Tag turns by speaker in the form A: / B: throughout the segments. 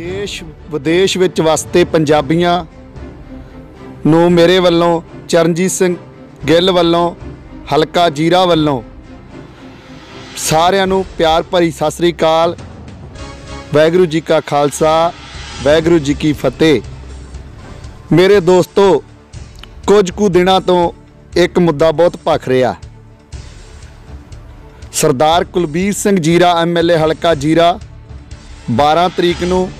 A: ਦੇਸ਼ ਵਿਦੇਸ਼ ਵਿੱਚ ਵਸਤੇ ਪੰਜਾਬੀਆਂ ਨੂੰ ਮੇਰੇ ਵੱਲੋਂ, ਚਰਨਜੀਤ ਸਿੰਘ ਗਿੱਲ ਵੱਲੋਂ, ਹਲਕਾ ਜੀਰਾ ਵੱਲੋਂ ਸਾਰਿਆਂ ਨੂੰ ਪਿਆਰ ਭਰੀ ਸਤਿ ਸ੍ਰੀ ਅਕਾਲ। ਵਾਹਿਗੁਰੂ ਜੀ ਕਾ ਖਾਲਸਾ, ਵਾਹਿਗੁਰੂ ਜੀ ਕੀ ਫਤਿਹ। ਮੇਰੇ ਦੋਸਤੋ, ਕੁਝ ਕੁ ਦਿਨਾਂ ਤੋਂ ਇੱਕ ਮੁੱਦਾ ਬਹੁਤ ਭਖ ਰਿਹਾ। ਸਰਦਾਰ ਕੁਲਬੀਰ ਸਿੰਘ ਜੀਰਾ ਐਮਐਲਏ ਹਲਕਾ ਜੀਰਾ 12 ਤਰੀਕ ਨੂੰ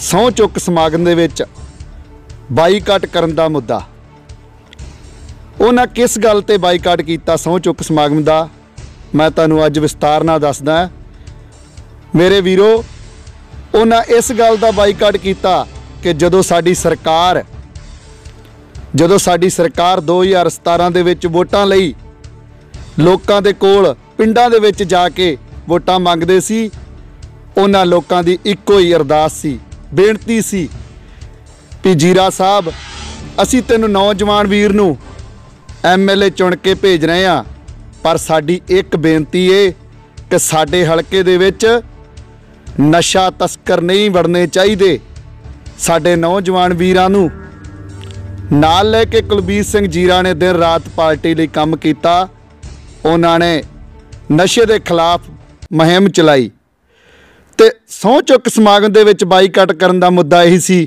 A: ਸਹੁੰ ਚੁੱਕ ਸਮਾਗਮ ਦੇ ਵਿੱਚ ਬਾਈਕਾਟ ਕਰਨ ਦਾ ਮੁੱਦਾ। ਉਹਨਾਂ ਕਿਸ ਗੱਲ ਤੇ ਬਾਈਕਾਟ ਕੀਤਾ ਸਹੁੰ ਚੁੱਕ ਸਮਾਗਮ ਦਾ? ਮੈਂ ਤੁਹਾਨੂੰ ਅੱਜ ਵਿਸਤਾਰ ਨਾਲ ਦੱਸਦਾ ਮੇਰੇ ਵੀਰੋ, ਉਹਨਾਂ ਇਸ ਗੱਲ ਦਾ ਬਾਈਕਾਟ ਕੀਤਾ ਕਿ ਜਦੋਂ ਸਾਡੀ ਸਰਕਾਰ, ਜਦੋਂ ਸਾਡੀ ਸਰਕਾਰ 2017 ਦੇ ਵਿੱਚ ਵੋਟਾਂ ਲਈ ਲੋਕਾਂ ਦੇ ਕੋਲ ਪਿੰਡਾਂ ਦੇ ਵਿੱਚ ਜਾ ਕੇ ਵੋਟਾਂ ਮੰਗਦੇ ਸੀ, ਉਹਨਾਂ ਲੋਕਾਂ ਦੀ ਇੱਕੋ ਹੀ ਅਰਦਾਸ ਸੀ ਬੇਨਤੀ ਸੀ ਵੀ ਜੀਰਾ ਸਾਹਿਬ, ਅਸੀਂ ਤੈਨੂੰ ਨੌਜਵਾਨ ਵੀਰ ਨੂੰ ਐਮਐਲਏ ਚੁਣ ਕੇ ਭੇਜ ਰਹੇ ਆ ਪਰ ਸਾਡੀ ਇੱਕ ਬੇਨਤੀ ਏ ਕਿ ਸਾਡੇ ਹਲਕੇ ਦੇ ਵਿੱਚ ਨਸ਼ਾ ਤਸਕਰ ਨਹੀਂ ਵੜਨੇ ਚਾਹੀਦੇ। ਸਾਡੇ ਨੌਜਵਾਨ ਵੀਰਾਂ ਨੂੰ ਨਾਲ ਲੈ ਕੇ ਕੁਲਬੀਰ ਸਿੰਘ ਜੀਰਾ ਨੇ ਦਿਨ ਰਾਤ ਪਾਰਟੀ ਲਈ ਕੰਮ ਕੀਤਾ। ਉਹਨਾਂ ਨੇ ਨਸ਼ੇ ਦੇ ਖਿਲਾਫ ਮੁਹਿੰਮ ਚਲਾਈ। ਤੇ ਸਹੁੰ ਚੁੱਕ ਸਮਾਗਮ ਦੇ ਵਿੱਚ ਬਾਈਕਾਟ ਕਰਨ ਦਾ ਮੁੱਦਾ ਇਹੀ ਸੀ।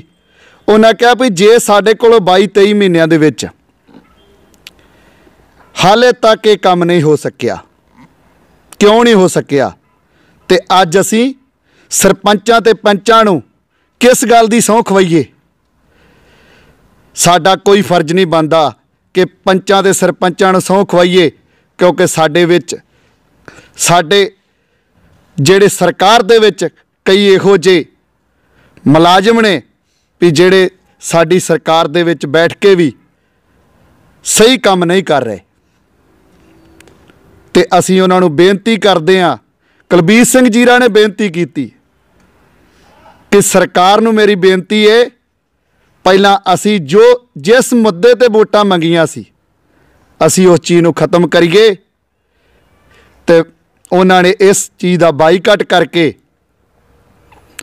A: ਉਹਨਾਂ ਕਿਹਾ ਵੀ ਜੇ ਸਾਡੇ ਕੋਲੋਂ 22 23 ਮਹੀਨਿਆਂ ਦੇ ਵਿੱਚ ਹਾਲੇ ਤੱਕ ਇਹ ਕੰਮ ਨਹੀਂ ਹੋ ਸਕਿਆ, ਕਿਉਂ ਨਹੀਂ ਹੋ ਸਕਿਆ, ਤੇ ਅੱਜ ਅਸੀਂ ਸਰਪੰਚਾਂ ਤੇ ਪੰਚਾਂ ਨੂੰ ਕਿਸ ਗੱਲ ਦੀ ਸਹੁੰ ਖਵਾਈਏ? ਸਾਡਾ ਕੋਈ ਫਰਜ਼ ਨਹੀਂ ਬਣਦਾ ਕਿ ਪੰਚਾਂ ਤੇ ਸਰਪੰਚਾਂ ਨੂੰ ਸਹੁੰ ਖਵਾਈਏ, ਕਿਉਂਕਿ ਸਾਡੇ ਵਿੱਚ ਸਾਡੇ ਜਿਹੜੇ ਸਰਕਾਰ ਦੇ ਵਿੱਚ ਕਈ ਇਹੋ ਜਿਹੇ ਮੁਲਾਜ਼ਮ ਨੇ ਵੀ ਜਿਹੜੇ ਸਾਡੀ ਸਰਕਾਰ ਦੇ ਵਿੱਚ ਬੈਠ ਕੇ ਵੀ ਸਹੀ ਕੰਮ ਨਹੀਂ ਕਰ ਰਹੇ। ਤੇ ਅਸੀਂ ਉਹਨਾਂ ਨੂੰ ਬੇਨਤੀ ਕਰਦੇ ਹਾਂ, ਕੁਲਬੀਰ ਸਿੰਘ ਜੀਰਾ ਨੇ ਬੇਨਤੀ ਕੀਤੀ ਕਿ ਸਰਕਾਰ ਨੂੰ ਮੇਰੀ ਬੇਨਤੀ ਹੈ ਪਹਿਲਾਂ ਅਸੀਂ ਜੋ ਜਿਸ ਮੁੱਦੇ ਤੇ ਵੋਟਾਂ ਮੰਗੀਆਂ ਸੀ, ਅਸੀਂ ਉਸ ਚੀਜ਼ ਨੂੰ ਖਤਮ ਕਰੀਏ ਤੇ ਉਹਨਾਂ ਨੇ ਇਸ ਚੀਜ਼ ਦਾ ਬਾਈਕਾਟ ਕਰਕੇ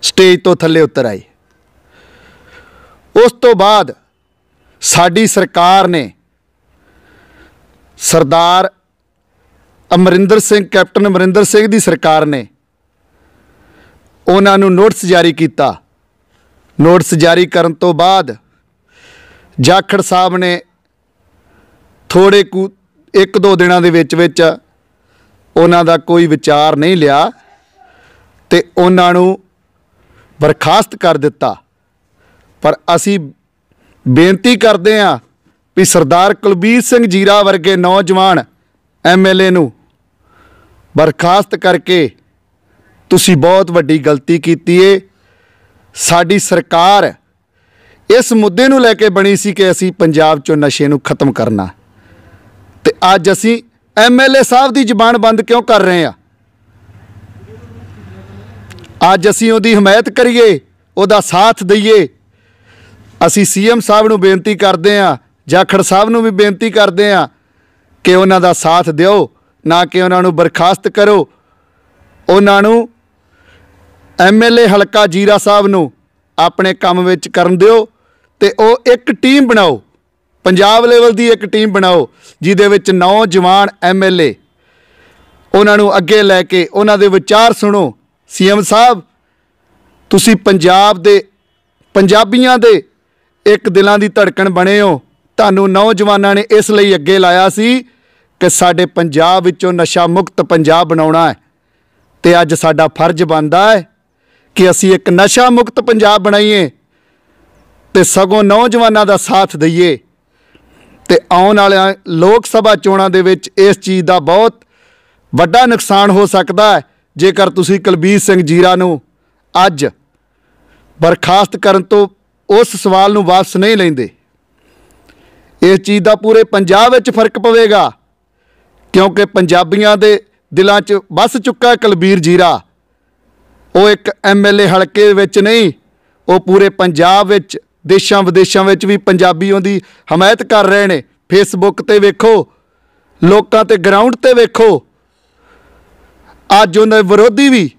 A: ਸਟੇਜ ਤੋਂ ਥੱਲੇ ਉਤਰ ਆਏ। ਉਸ ਤੋਂ ਬਾਅਦ ਸਾਡੀ ਸਰਕਾਰ ਨੇ ਸਰਦਾਰ ਅਮਰਿੰਦਰ ਸਿੰਘ, ਕੈਪਟਨ ਅਮਰਿੰਦਰ ਸਿੰਘ ਦੀ ਸਰਕਾਰ ਨੇ ਉਹਨਾਂ ਨੂੰ ਨੋਟਿਸ ਜਾਰੀ ਕੀਤਾ। ਨੋਟਿਸ ਜਾਰੀ ਕਰਨ ਤੋਂ ਬਾਅਦ ਜਾਖੜ ਸਾਹਿਬ ਨੇ ਥੋੜੇ ਕੁ, ਇੱਕ ਦੋ ਦਿਨਾਂ ਦੇ ਵਿੱਚ ਵਿੱਚ ਉਹਨਾਂ ਦਾ ਕੋਈ ਵਿਚਾਰ ਨਹੀਂ ਲਿਆ ਤੇ ਉਹਨਾਂ ਨੂੰ ਬਰਖਾਸਤ ਕਰ ਦਿੱਤਾ। ਪਰ ਅਸੀਂ ਬੇਨਤੀ ਕਰਦੇ ਹਾਂ ਵੀ ਸਰਦਾਰ ਕੁਲਬੀਰ ਸਿੰਘ ਜੀਰਾ ਵਰਗੇ ਨੌਜਵਾਨ ਐਮਐਲਏ ਨੂੰ ਬਰਖਾਸਤ ਕਰਕੇ ਤੁਸੀਂ ਬਹੁਤ ਵੱਡੀ ਗਲਤੀ ਕੀਤੀ ਏ। ਸਾਡੀ ਸਰਕਾਰ ਇਸ ਮੁੱਦੇ ਨੂੰ ਲੈ ਕੇ ਬਣੀ ਸੀ ਕਿ ਅਸੀਂ ਪੰਜਾਬ ਚੋਂ ਨਸ਼ੇ ਨੂੰ ਖਤਮ ਕਰਨਾ। ਤੇ ਅੱਜ ਅਸੀਂ ਐਮਐਲਏ ਸਾਹਿਬ ਦੀ ਜ਼ਬਾਨ ਬੰਦ ਕਿਉਂ ਕਰ ਰਹੇ ਆ? ਅੱਜ ਅਸੀਂ ਉਹਦੀ ਹਮਾਇਤ ਕਰੀਏ, ਉਹਦਾ ਸਾਥ ਦਈਏ। ਅਸੀਂ ਸੀਐਮ ਸਾਹਿਬ ਨੂੰ ਬੇਨਤੀ ਕਰਦੇ ਆ ਜਾਖੜ ਸਾਹਿਬ ਨੂੰ ਵੀ ਬੇਨਤੀ ਕਰਦੇ ਆ ਕਿ ਉਹਨਾਂ ਦਾ ਸਾਥ ਦਿਓ, ਨਾ ਕਿ ਉਹਨਾਂ ਨੂੰ ਬਰਖਾਸਤ ਕਰੋ। ਉਹਨਾਂ ਨੂੰ ਐਮਐਲਏ ਹਲਕਾ ਜੀਰਾ ਸਾਹਿਬ ਨੂੰ ਆਪਣੇ ਕੰਮ ਵਿੱਚ ਕਰਨ ਦਿਓ ਤੇ ਉਹ ਇੱਕ ਟੀਮ ਬਣਾਓ। ਪੰਜਾਬ ਲੈਵਲ ਦੀ ਇੱਕ ਟੀਮ ਬਣਾਓ, ਜਿਹਦੇ ਵਿੱਚ ਨੌਜਵਾਨ ਐਮਐਲਏ ਉਹਨਾਂ ਨੂੰ ਅੱਗੇ ਲੈ ਕੇ ਉਹਨਾਂ ਦੇ ਵਿਚਾਰ ਸੁਣੋ। ਸੀਐਮ ਸਾਹਿਬ, ਤੁਸੀਂ ਪੰਜਾਬ ਦੇ, ਪੰਜਾਬੀਆਂ ਦੇ ਇੱਕ ਦਿਲਾਂ ਦੀ ਧੜਕਣ ਬਣੇ ਹੋ। ਤੁਹਾਨੂੰ ਨੌਜਵਾਨਾਂ ਨੇ ਇਸ ਲਈ ਅੱਗੇ ਲਾਇਆ ਸੀ ਕਿ ਸਾਡੇ ਪੰਜਾਬ ਵਿੱਚੋਂ ਨਸ਼ਾ ਮੁਕਤ ਪੰਜਾਬ ਬਣਾਉਣਾ ਹੈ। ਤੇ ਅੱਜ ਸਾਡਾ ਫਰਜ਼ ਬਣਦਾ ਹੈ ਕਿ ਅਸੀਂ ਇੱਕ ਨਸ਼ਾ ਮੁਕਤ ਪੰਜਾਬ ਬਣਾਈਏ ਤੇ ਸਗੋਂ ਨੌਜਵਾਨਾਂ ਦਾ ਸਾਥ ਦਈਏ। ਤੇ ਆਉਣ ਵਾਲਿਆਂ ਲੋਕ ਸਭਾ ਚੋਣਾਂ ਦੇ ਵਿੱਚ ਇਸ ਚੀਜ਼ ਦਾ ਬਹੁਤ ਵੱਡਾ ਨੁਕਸਾਨ ਹੋ ਸਕਦਾ ਹੈ, ਜੇਕਰ ਤੁਸੀਂ ਕੁਲਬੀਰ ਸਿੰਘ ਜੀਰਾ ਨੂੰ ਅੱਜ ਬਰਖਾਸਤ ਕਰਨ ਤੋਂ ਉਸ ਸਵਾਲ ਨੂੰ ਵਾਪਸ ਨਹੀਂ ਲੈਂਦੇ। ਇਸ ਚੀਜ਼ ਦਾ ਪੂਰੇ ਪੰਜਾਬ ਵਿੱਚ ਫ਼ਰਕ ਪਵੇਗਾ, ਕਿਉਂਕਿ ਪੰਜਾਬੀਆਂ ਦੇ ਦਿਲਾਂ 'ਚ ਵੱਸ ਚੁੱਕਾ ਕੁਲਬੀਰ ਜੀਰਾ। ਉਹ ਇੱਕ ਐਮਐਲਏ ਹਲਕੇ ਵਿੱਚ ਨਹੀਂ, ਉਹ ਪੂਰੇ ਪੰਜਾਬ ਵਿੱਚ ਦੇਸ਼ਾਂ ਵਿਦੇਸ਼ਾਂ ਵਿੱਚ ਵੀ ਪੰਜਾਬੀ ਉਹਦੀ ਹਮਾਇਤ ਕਰ ਰਹੇ ਨੇ। ਫੇਸਬੁੱਕ ਤੇ ਵੇਖੋ, ਲੋਕਾਂ ਤੇ ਗਰਾਊਂਡ ਤੇ ਵੇਖੋ। ਅੱਜ ਉਹਦੇ ਵਿਰੋਧੀ ਵੀ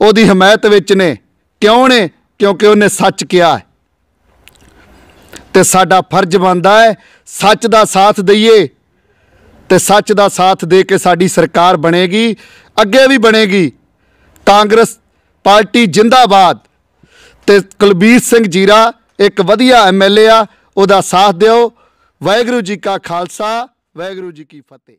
A: ਉਹਦੀ ਹਮਾਇਤ ਵਿੱਚ ਨੇ। ਕਿਉਂ ਨੇ? ਕਿਉਂਕਿ ਉਹਨੇ ਸੱਚ ਕਿਹਾ ਹੈ। ਤੇ ਸਾਡਾ ਫਰਜ਼ ਬਣਦਾ ਹੈ, ਸੱਚ ਦਾ ਸਾਥ ਦਈਏ। ਤੇ ਸੱਚ ਦਾ ਸਾਥ ਦੇ ਕੇ ਸਾਡੀ ਸਰਕਾਰ ਬਣੇਗੀ, ਅੱਗੇ ਵੀ ਬਣੇਗੀ। ਕਾਂਗਰਸ ਪਾਰਟੀ ਜਿੰਦਾਬਾਦ। ਤੇ ਕੁਲਬੀਰ ਸਿੰਘ ਜੀਰਾ ਇੱਕ ਵਧੀਆ ਐਮਐਲਏ ਆ, ਉਹਦਾ ਸਾਥ ਦਿਓ। ਵਾਹਿਗੁਰੂ ਜੀ ਕਾ ਖਾਲਸਾ, ਵਾਹਿਗੁਰੂ ਜੀ ਕੀ ਫਤਿਹ।